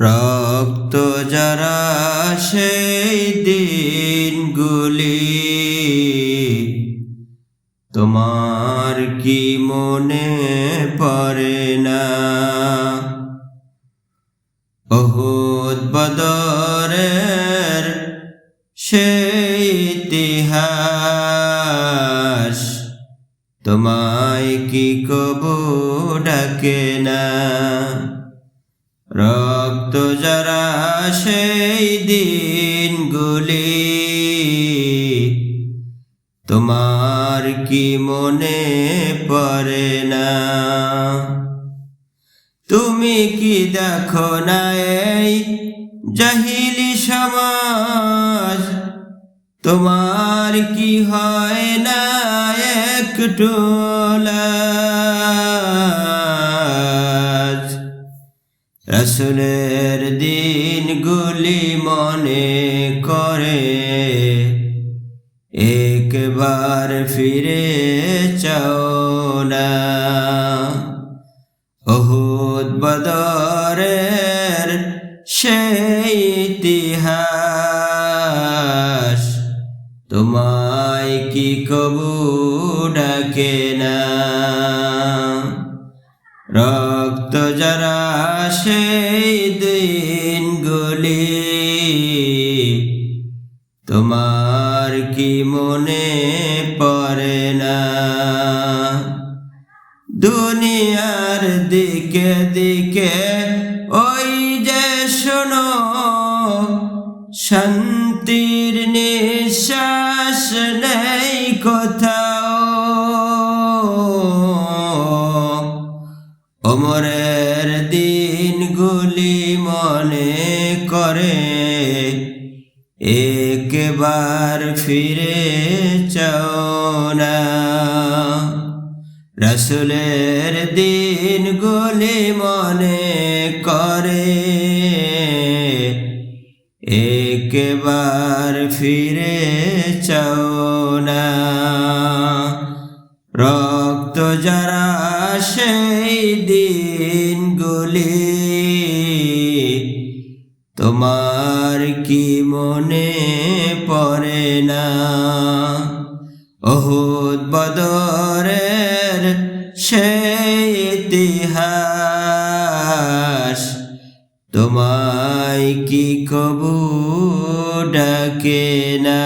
রক্ত যারা সেই দিনগুলি, তোমার কি মনে পড়ে না? বহুত বদরের সেই ইতিহাস, তোমায় কি কবু ডাকে না? সেই দিনগুলি। তোমার কি মনে পড়ে না? তুমি কি দেখো না এই জাহিলি সমাজ? তোমার কি হয় না একটু রসুলের দিনগুলি মনে করে। একবার ফিরে চাও না। অহুদ বদরের সেই ইতিহাস। তোমায় কি কবু ডাকে না? রক্ত যারা সেই দিনগুলি তোমার কি মনে পড়ে না? দুনিয়ার দিকে দিকে, ওই যে শোনো, শান্তির নিঃশ্বাস নেই মনে করে, একবার ফিরে চাও না। রসুলের দিনগুলি মনে করে, একবার ফিরে চাও না। রক্ত যারা সেই দিনগুলি তোমার কি মনে পড়ে না? অহুদ বদরের সে ইতিহাস তোমায় কি কবু ডাকে না?